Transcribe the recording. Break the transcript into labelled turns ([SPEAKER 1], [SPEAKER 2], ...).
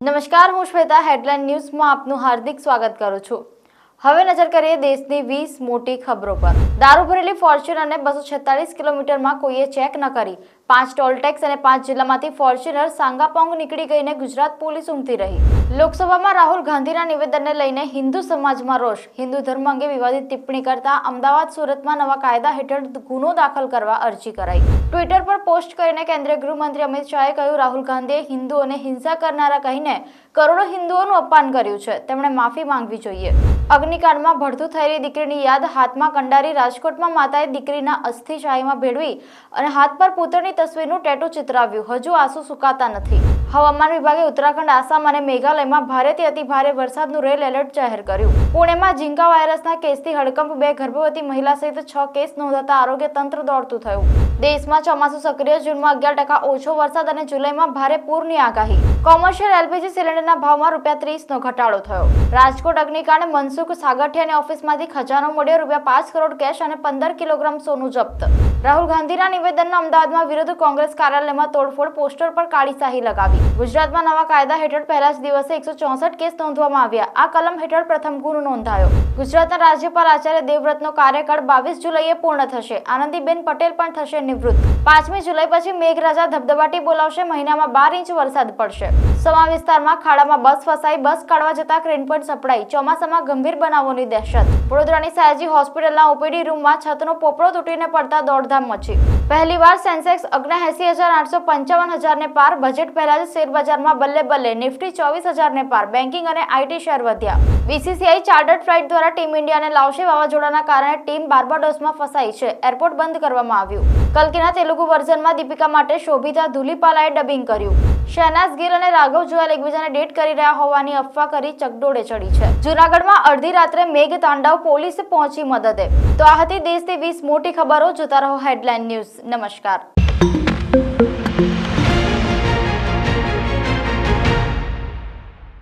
[SPEAKER 1] નમસ્કાર હું શ્વેતા હેડલાઇન ન્યૂઝમાં આપનું હાર્દિક સ્વાગત કરું છું. હવે નજર કરીએ દેશની વીસ મોટી ખબરો પર. દારૂ ભરેલી ફોર્ચ્યુનરને બસો છેતાલીસ કિલોમીટરમાં કોઈએ ચેક ન કરી. પાંચ ટોલ અને પાંચ જિલ્લામાંથી ફોર્ચ્યુનર સાંગાપોંગ નીકળી ગઈને ગુજરાત પોલીસ ઉમટી રહી. લોકસભામાં રાહુલ ગાંધીના નિવેદનને લઈને હિન્દુ સમાજમાં રોષ. હિન્દુ ધર્મ અંગે વિવાદિત ટિપ્પણી કરતા અમદાવાદ, સુરતમાં નવા કાયદા હેઠળ ગુનો દાખલ કરવા અરજી કરાઈ. ટ્વિટર પર પોસ્ટ કરીને કેન્દ્રીય ગૃહમંત્રી અમિત શાહે કહ્યું, રાહુલ ગાંધીએ હિન્દુઓને હિંસા કરનારા કહીને કરોડો હિન્દુઓનું અપમાન કર્યું છે. તેમણે માફી માંગવી જોઈએ. અગ્નિકાંડમાં ભડથું થયેલી દીકરીની યાદ હાથમાં કંડારી રાજકોટમાં માતાએ દીકરીના અસ્થિ શાહીમાં ભેળવી અને હાથ પર પુત્રની તસવીરનું ટેટુ ચિતરાવ્યું. હજુ આંસુ સુકાતા નથી. હવામાન વિભાગે ઉત્તરાખંડ, આસામ અને મેઘાલયમાં ભારેથી અતિ ભારે વરસાદનું રેડ એલર્ટ જાહેર કર્યું. પુણેમાં ઝીંકા વાયરસના કેસથી હડકંપ બે ગર્ભવતી મહિલા સહિત છ કેસ નોંધાતા આરોગ્ય તંત્ર દોડતું થયું. દેશમાં ચોમાસું સક્રિય જૂનમાં અગિયાર ટકા ઓછો વરસાદ અને જુલાઈમાં ભારે પૂરની આગાહી. કોમર્શિયલ એલપીજી સિલિન્ડરના ભાવમાં રૂપિયા ત્રીસનો ઘટાડો થયો. રાજકોટ અગ્નિકાંડ, મનસુખ સાગઠિયાની ઓફિસમાંથી ખજાનો મળ્યો, રૂપિયા પાંચ કરોડ કેશ અને પંદર કિલોગ્રામ સોનું જપ્ત. રાહુલ ગાંધીના નિવેદનના અમદાવાદમાં વિરુદ્ધ કોંગ્રેસ કાર્યાલયમાં તોડફોડ, પોસ્ટર પર કાળી શાહી લગાવી. ગુજરાતમાં નવા કાયદા હેઠળ પહેલા જ દિવસે એકસો કેસ નોંધવામાં આવ્યા. આ કલમ હેઠળ પ્રથમ ગુનો નોંધાયો. ગુજરાતના રાજ્યપાલ આચાર્ય દેવવ્રતનો કાર્યકાળ બાવીસ જુલાઈએ પૂર્ણ થશે. આનંદીબેન પટેલ પણ થશે નિવૃત્ત. પાંચમી જુલાઈ પછી મેઘરાજા ધબધબાટી બોલાવશે. મહિનામાં બાર ઇંચ વરસાદ પડશે. સમા વિસ્તારમાં ખાડામાં બસ ફસાઈ, બસ કાઢવા જતા ક્રેન પણ સપડાઈ. ચોમાસામાં ગંભીર બનાવોની દહેશત. વડોદરાની સયાજી હોસ્પિટલના ઓપીડી રૂમમાં છતનો પોપડો તૂટીને પડતા દોડધામ મચી પહેલીવાર સેન્સેક્સ અગ્નેએસી હજાર આઠસો પંચાવન હજારને પાર, બજેટ પહેલા જ શેરબજારમાં બલ્લે બલ્લે, નિફ્ટી ચોવીસ હજારને પાર, બેન્કિંગ અને આઈટી શેર વધ્યા. બીસીસીઆઈ ચાર્ટર્ડ ફ્લાઇટ દ્વારા ટીમ ઇન્ડિયાને લાવશે વાવાઝોડાના કારણે ટીમ બાર્બાડોસમાં ફસાઈ છે. એરપોર્ટ બંધ કરવામાં આવ્યું. કલ્કીના તેલુગુ વર્ઝનમાં દીપિકા માટે શોભિતા ધુલીપાલાએ ડબિંગ કર્યું. શહેનાઝ ગિલ અને રાઘવ જુવાલ એકબીજાને ડેટ કરી રહ્યા હોવાની અફવા કરી ચકડોળે ચડી છે. જૂનાગઢમાં અડધી રાત્રે મેઘ તાંડવ પોલીસ પહોંચી મદદે. તો આ હતી દેશની વીસ મોટી ખબરો. જોતા રહો હેડલાઇન ન્યૂઝ નમસ્કાર.